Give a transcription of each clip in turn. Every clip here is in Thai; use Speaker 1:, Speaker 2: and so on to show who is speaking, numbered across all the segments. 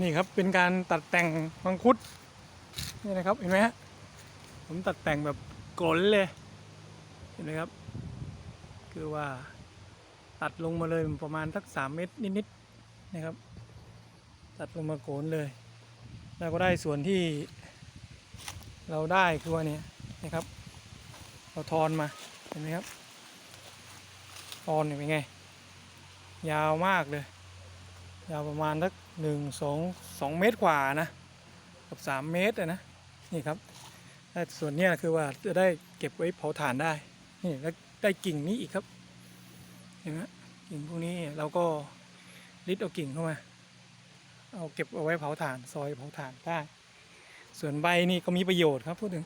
Speaker 1: นี่ครับเป็นการตัดแต่งมังคุดนี่นะครับเห็นไหมฮะผมตัดแต่งแบบกลนเลยเห็นไหมครับ คือว่าตัดลงมาเลยประมาณสักสามเมตรนิดๆนะครับ ตัดลงมาโกนเลย แล้วก็ได้ส่วนที่เราได้คือว่าเนี่ยนะครับ เราทอนมาเห็นไหมครับทอนเนี่ยเป็นไง ยาวมากเลย ยาวประมาณสักหนึ่งสองสองเมตรกว่านะกับสามเมตรนะนี่ครับส่วนนี้คือว่าจะได้เก็บไว้เผาถ่านได้นี่แล้วได้กิ่งนี้อีกครับเห็นไหมกิ่งพวกนี้เราก็ริดเอากิ่งเข้ามา เอาเก็บเอาไว้เผาถ่าน ซอยเผาถ่านได้ ส่วนใบนี่ก็มีประโยชน์ครับพูดถึง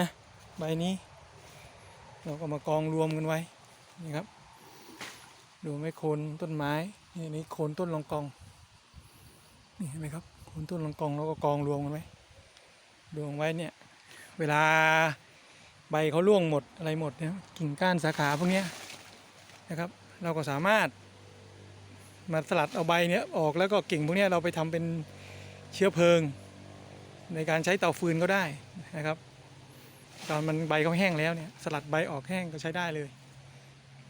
Speaker 1: นะใบนี้ เราก็มากองรวมกันไว้นี่ครับ รวมไว้โคนต้นไม้นี่นี่โคนต้นลองกองนี่เห็นไหมครับโคนต้นลองกองเราก็กองรวมกันไว้รวมไว้เนี่ยเวลาใบเขาร่วงหมดอะไรหมดเนี่ยกิ่งก้านสาขาพวกนี้นะครับ เราก็สามารถมาสลัดเอาใบเนี้ยออกแล้วก็กิ่งพวกนี้เราไปทำเป็นเชื้อเพลิง ในการใช้เตาฟืนก็ได้นะครับ ตอนมันใบเขาแห้งแล้วเนี่ยสลัดใบออกแห้งก็ใช้ได้เลย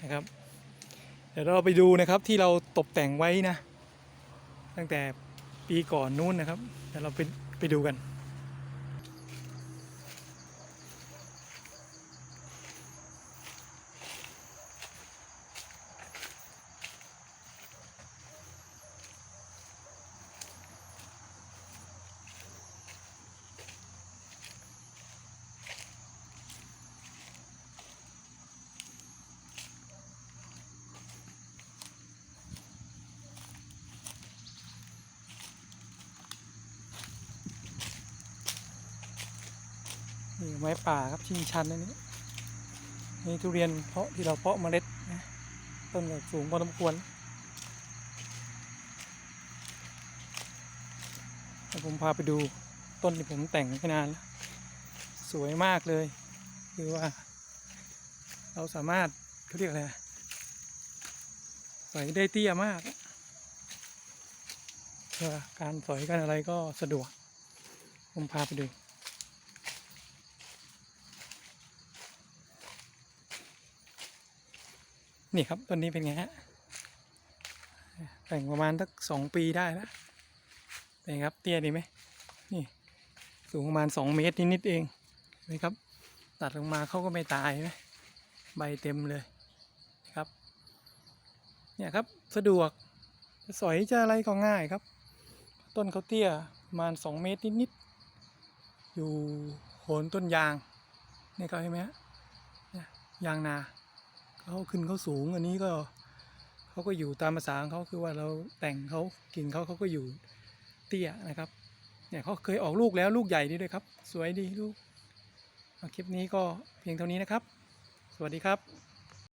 Speaker 1: นะครับ เดี๋ยวเราไปดูนะครับที่เราตกแต่งไว้นะ ตั้งแต่ปีก่อนนู้นนะครับเดี๋ยวเราไปไปดูกัน นี่ไม้ป่าครับชิงชันอันนี้นี่ทุเรียนเพาะที่เราเพาะเมล็ดนะต้นก็สูงพอสมควรผมพาไปดูต้นที่ผมแต่งไม่นานแล้วสวยมากเลย คือว่า เราสามารถเขาเรียกอะไรสอยได้เตี้ยมากเพื่อการสอยกันอะไรก็สะดวก ผมพาไปดู นี่ครับต้นนี้เป็นไงฮะแต่งประมาณสักสองปีได้แล้วเป็นครับเตี้ยดีไหมนี่สูงประมาณสองเมตรนิดๆเองเห็นะครับ ตัดลงมาเขาก็ไม่ตายนะใบเต็มเลยครับ เนี่ยครับสะดวกจะสอยจะอะไรก็ง่ายครับ ต้นเขาเตี้ยประมาณสองเมตรนิดๆอยู่โคนต้นยางนี่ก็เห็นไหมฮะยางนา เขาขึ้นเขาสูงอันนี้ก็เขาก็อยู่ตามภาษาของเขาคือว่าเราแต่งเขากิ่งเขาเขาก็อยู่เตี้ยนะครับเนี่ยเขาเคยออกลูกแล้วลูกใหญ่ดีด้วยครับ สวยดีลูกคลิปนี้ก็เพียงเท่านี้นะครับ สวัสดีครับ